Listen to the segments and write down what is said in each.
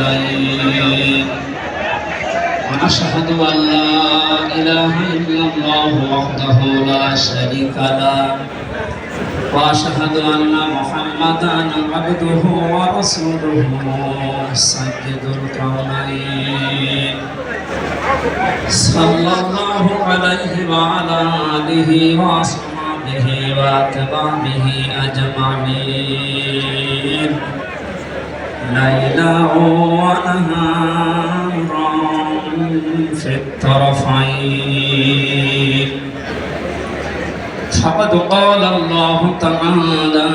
الضالين ونشهد أن لا إله إلا الله وحده لا شريك له وأشهد أن محمدا عبده ورسوله سيد الكونين صلى الله عليه وعلى آله وأصحابه وأتباعه أجمعين ليلا ونهارا في الطرفين فقد قال الله تعالى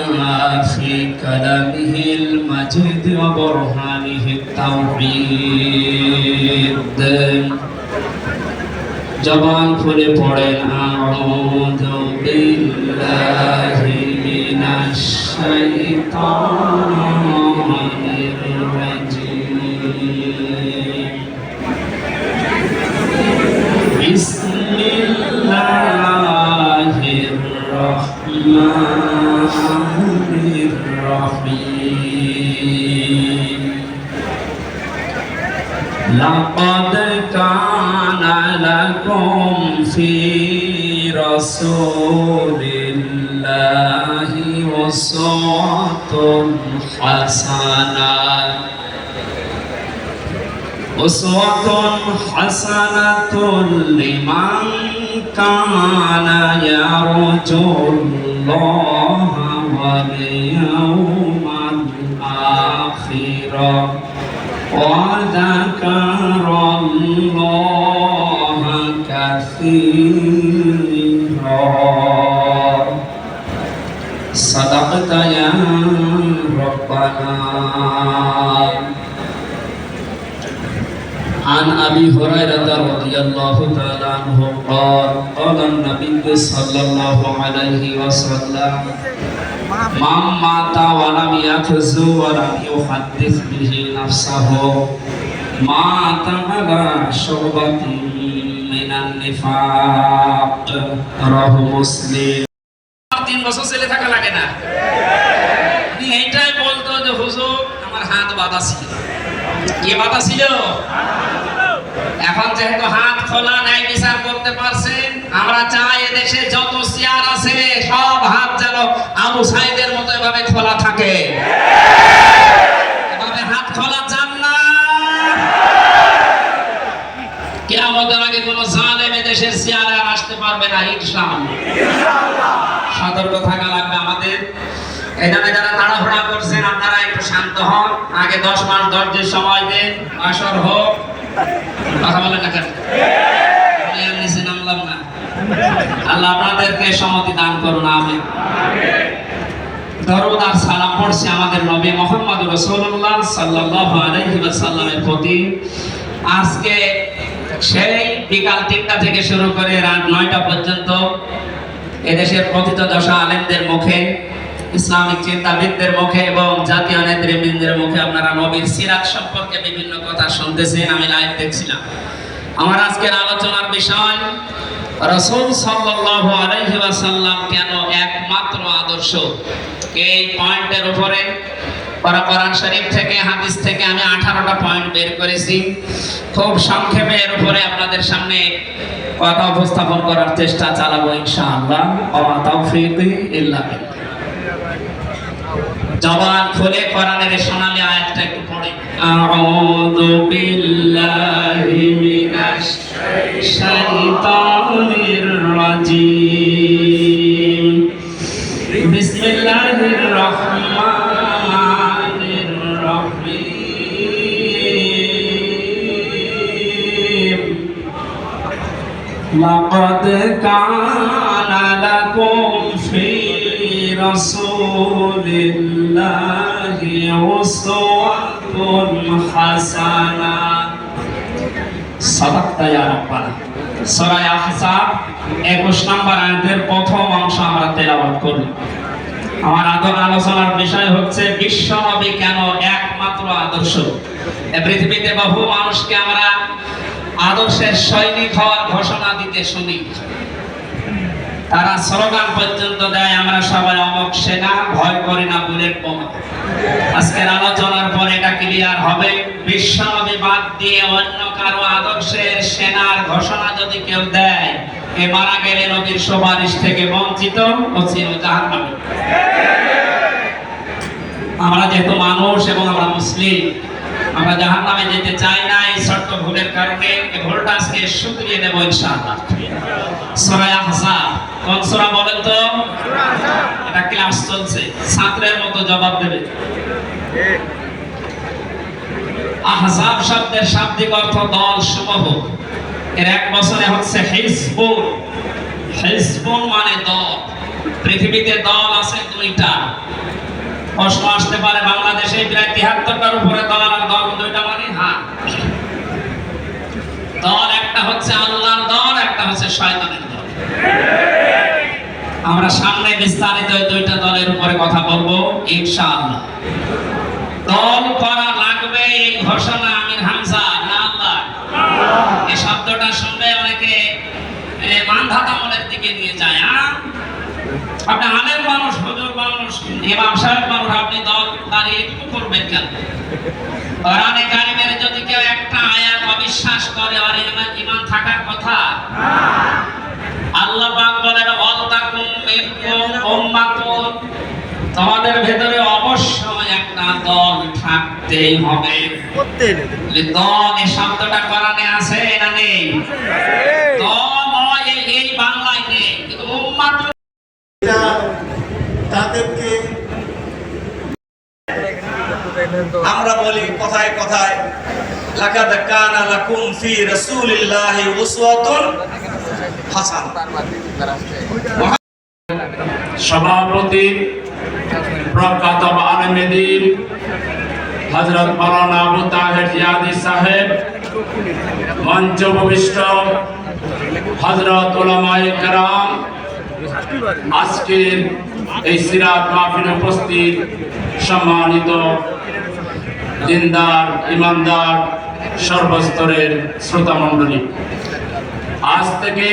في كلامه المجيد وبرهانه التوحيد জবান খুলে পড়েন আউযু বিল্লাহি من الشيطان الرجيم بسم الله الرحمن الرحيم لقد كان لكم في رسول أسوة حسنة أسوة حسنة لمن كان يرجو الله واليوم الآخر. وذكر الله كثيرا. صدقت يا ربنا عن ابي هريره رضي الله تعالى عنه قال قال النبي صلى الله عليه وسلم من مات ولم يخزو ولم يحدث به نفسه مات على شعبة من النفاق رواه مسلم তিন বছর ছেলে থাকা লাগে না। উনি এইটাই বলতো যে, হুজুর, আমার হাত বাঁধা ছিল। কে বাঁধা ছিল? এখন যেহেতু হাত খোলা নাই, বিচার করতে পারছেন আমরা চাই এদেশে যত চেয়ার আছে, সব হাত যেন আবু সাইদের মতো এভাবে খোলা থাকে। এভাবে হাত খোলা চান না। কে আমাদের আগে কোন জালেম এদেশের চেয়ারে আসতে পারবে না, ইনশাআল্লাহ। সতর্ক থাকা লাগবে আমাদের। এখানে যারা তাড়াহুড়া করছেন, আপনারা একটু শান্ত হন। আগে দশ মাস দিন সময় দেন, আসর হোক। কথা বলেন না আল্লাহ আপনাদেরকে দান করুন আমি দরুদ আর সালাম পড়ছি আমাদের নবী মোহাম্মদ রাসূলুল্লাহ সাল্লাল্লাহু আলাইহি ওয়াসাল্লামের প্রতি। আজকে সেই বিকাল তিনটা থেকে শুরু করে রাত নয়টা পর্যন্ত এদেশের প্রথিত দশা আলেমদের মুখে, ইসলামিক চিন্তাবিদদের মুখে এবং জাতীয় নেতৃবৃন্দের মুখে আপনারা নবীর সিরাত সম্পর্কে বিভিন্ন কথা শুনতেছেন, আমি লাইভ দেখছিলাম। আমার আজকের আলোচনার বিষয়, রসুল সাল্লাল্লাহু আলাইহি ওয়াসাল্লাম কেন একমাত্র আদর্শ? এই পয়েন্টের উপরে পরা কোরআন শরীফ থেকে, হাদিস থেকে আমি আঠারোটা পয়েন্ট বের করেছি। খুব সংক্ষেপে এর উপরে আপনাদের সামনে কথা উপস্থাপন করার চেষ্টা চালাবো ইনশাআল্লাহ। জবান খুলে কোরআনের সোনালী আয়াতটা একটু পড়ে। আউযু বিল্লাহি মিনাশ শাইতানির রাজিম। বিসমিল্লাহির لقد كان لكم في رسول الله أسوة حسنة صدقت يا ربنا সূরা আহজাব 21 নম্বর আয়াতের প্রথম অংশ আমরা তেলাওয়াত করব আমার আদর আলোচনার বিষয় হচ্ছে বিশ্ব নবী কেন একমাত্র আদর্শ এ পৃথিবীতে বহু মানুষকে আমরা আদর্শের সৈনিক হওয়ার ঘোষণা দিতে শুনি। তারা স্লোগান পর্যন্ত দেয়, আমরা সবাই অমক সেনা, ভয় করি না বুলেট বোমা। আজকের আলোচনার পর এটা ক্লিয়ার হবে। বিশ্বনবী বাদ দিয়ে অন্য কারও আদর্শের সেনার ঘোষণা যদি কেউ দেয়, এ মারা গেলে নবীর সুপারিশ থেকে বঞ্চিত ও আমরা যেহেতু মানুষ এবং আমরা মুসলিম আমরা জাহান নামে যেতে চাই না, এই ছোট্ট ভুলের কারণে এই ভুলটা আজকে শুধরিয়ে নেব ইনশাআল্লাহ। সূরা আহজাব, কোন সূরা বলেন তো? এটা ক্লাস চলছে, ছাত্রের মতো জবাব দেবে। আহজাব শব্দের শাব্দিক অর্থ দল সমূহ। এর এক বছরে হচ্ছে হিজবুল হিজবুল মানে দল। পৃথিবীতে দল আছে দুইটা। প্রশ্ন আসতে পারে বাংলাদেশে প্রায় তিহাত্তরটার উপরে দল দল, দুইটা মানে হ্যাঁ দল একটা হচ্ছে আল্লাহর দল, একটা হচ্ছে শয়তানের দল। আমরা সামনে বিস্তারিত দুইটা দলের উপরে কথা বলব, ইনশাআল্লাহ। দল করা লাগবে এই ঘোষণা আমির হামজা, না আল্লাহ? এই শব্দটা শুনলে অনেকে মানধাতা মনের দিকে নিয়ে যায় আপনি আলেম মানুষ হুজুর মানুষ ইমাম সাহেব মানুষ আপনি দল দাঁড়িয়ে এটুকু করবেন কেন? কোরআনে কারিমের যদি কেউ একটা আয়াত অবিশ্বাস করে আর ইমান ইমান থাকার কথা? আল্লাহ পাক বলেন ওয়াল তাকুম মিনকুম উম্মাতুন। তোমাদের ভেতরে অবশ্যই একটা দল থাকতেই হবে। দল এই শব্দটা কোরআনে আছে না নেই? দল এই- বাংলায় নেই। কিন্তু উম্মাতুন তাদেরকে আমরা বলি কথায় কথায়, লাকাদ কানা লাকুম ফি রাসূলিল্লাহি উসওয়াতুন হাসানাহ সভাপতি প্রখ্যাত আলমেদিন হজরত মৌলানা আবু তাহের জিয়াদি সাহেব মঞ্চ ভূমিষ্ঠ হজরত আজকের এই সিরাত মাহফিলে উপস্থিত সম্মানিত দিনদার, ইমানদার, সর্বস্তরের শ্রোতা মণ্ডলী আজ থেকে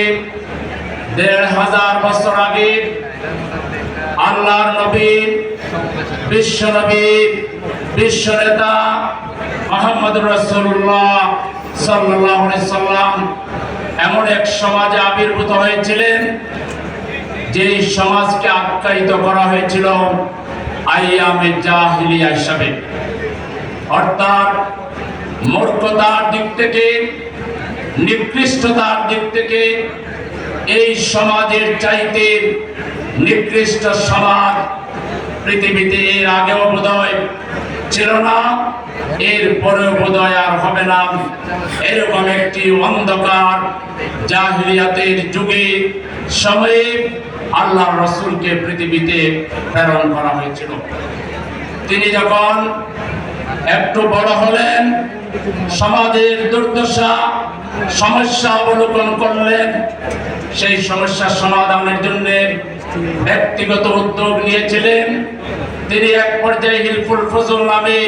দেড় হাজার বছর আগে আল্লাহর নবী, বিশ্ব নবী, বিশ্ব নেতা মোহাম্মদ রসুল্লাহ সাল্লাহ সাল্লাম এমন এক সমাজে আবির্ভূত হয়েছিলেন যে সমাজকে আখ্যায়িত করা হয়েছিল আইয়ামে জাহিলিয়া হিসাবে। অর্থাৎ মূর্খতার দিক থেকে, নিকৃষ্টতার দিক থেকে এই সমাজের চাইতে নিকৃষ্ট সমাজ পৃথিবীতে এর আগেও বোধহয় ছিল না এর পরে বোধহয় আর হবে না। এরকম একটি অন্ধকার জাহিলিয়াতের যুগে সময়ে আল্লাহ রসুলকে পৃথিবীতে প্রেরণ করা হয়েছিল। তিনি যখন একটু বড় হলেন, সমাজের দুর্দশা, সমস্যা অবলোকন করলেন, সেই সমস্যার সমাধানের জন্য ব্যক্তিগত উদ্যোগ নিয়েছিলেন। তিনি এক পর্যায়ে হিলফুল ফজল নামে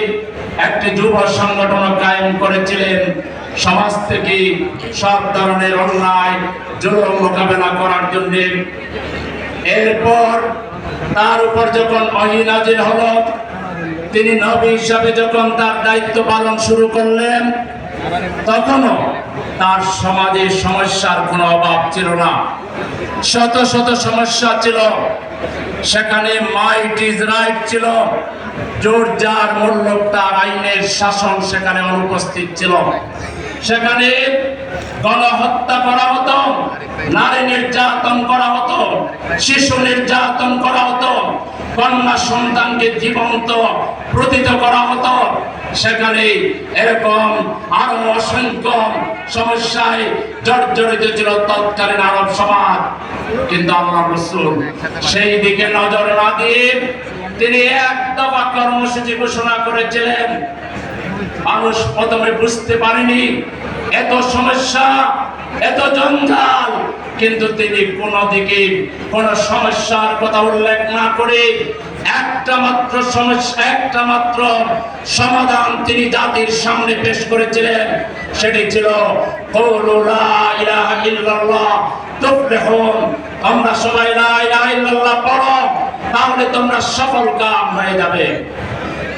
একটি যুব সংগঠন কায়েম করেছিলেন। সমাজ থেকে সব ধরনের অন্যায়, জুলুম মোকাবেলা করার জন্য এরপর তার উপর যখন অহিনাজির হল, তিনি নবী হিসাবে যখন তার দায়িত্ব পালন শুরু করলেন, তখনও তার সমাজে সমস্যার কোনো অভাব ছিল না। শত শত সমস্যা ছিল। সেখানে মাইট ইজ রাইট ছিল। জোর যার মূল্য তার আইনের শাসন সেখানে অনুপস্থিত ছিল। সেখানে গণহত্যা করা হতো, নারী নির্যাতন করা হতো, শিশু নির্যাতন করা হতো, কন্যা সন্তানকে জীবন্ত প্রতীত করা হতো। সেখানে এরকম আরও অসংখ্য সমস্যায় জর্জরিত ছিল তৎকালীন আরব সমাজ। কিন্তু আল্লাহ রসুল সেই দিকে নজর না দিয়ে তিনি এক দফা কর্মসূচি ঘোষণা করেছিলেন। মানুষ প্রথমে বুঝতে পারেনি এত সমস্যা, এত জঞ্জাল, কিন্তু তিনি কোন দিকে কোন সমস্যার কথা উল্লেখ না করে একটা মাত্র সমস্যা, একটা মাত্র সমাধান তিনি জাতির সামনে পেশ করেছিলেন। সেটি ছিল তোমরা সবাই পড়ো, তাহলে তোমরা সফল কাম হয়ে যাবে।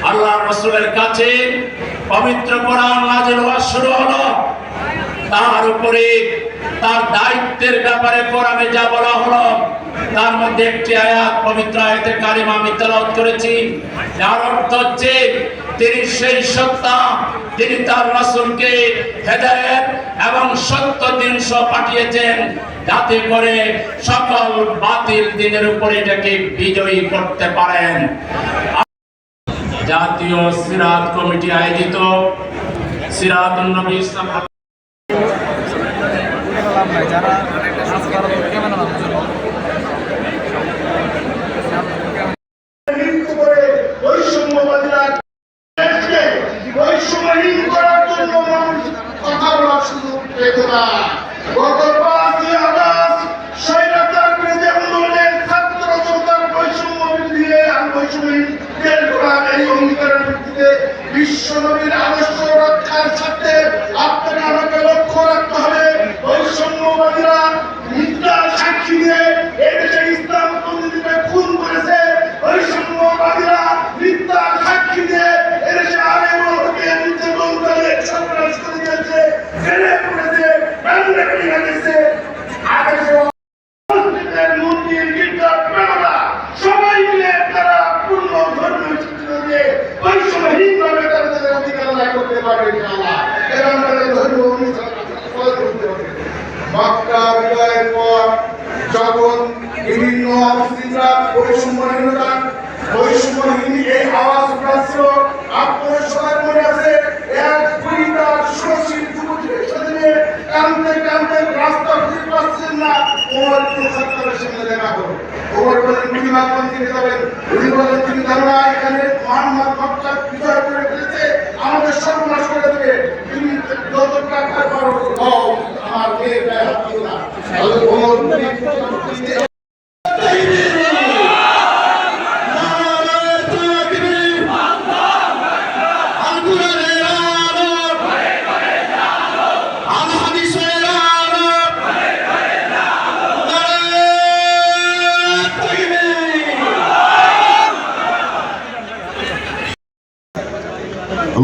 আল্লাহ রসুলের কাছে পবিত্র কোরআন নাজিল হওয়া শুরু হলো। তার উপরে তার দায়িত্বের ব্যাপারে কোরআনে যা বলা হলো, তার মধ্যে একটি আয়াত, পবিত্র আয়াতের কারিমা আমি তেলাওয়াত করেছি। যার অর্থ হচ্ছে, তিনি সেই সত্তা তিনি তার রাসূলকে হেদায়েত এবং সত্য জিনিস পাঠিয়েছেন, যাতে করে সকল বাতিল দিনের উপরে এটাকে বিজয়ী করতে পারেন। জাতীয় সিরাত কমিটি আয়োজিত সিরাতুন নবী ইসলাম যারা ক্যামেরা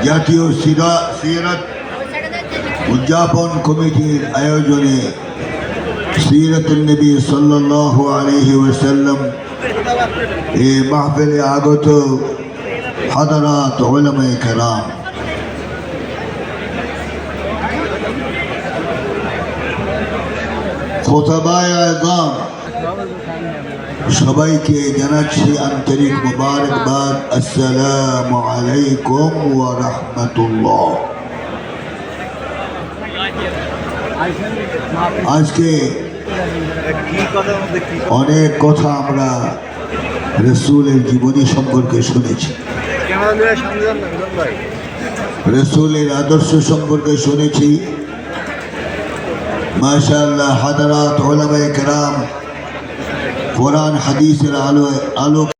জাতীয় সিরা সিরাত উদযাপন কমিটির আয়োজনে সিরাত নবী সাল্লাহ আলহি ওসাল্লাম এ মাহফিলে আগত হাদারাত ওলামায়ে কেরাম খোতাবায় আয়গাম সবাইকে জানাচ্ছি আন্তরিক মোবারকবাদ। আসসালামু আলাইকুম ওয়া রাহমাতুল্লাহ। আজকে অনেক কথা আমরা রসুলের জীবনী সম্পর্কে শুনেছি। রসুলের আদর্শ সম্পর্কে শুনেছি। মাশাআল্লাহ, হাদারাত ওলামায়ে কেরাম কোরআন হাদিসের আলো আলোক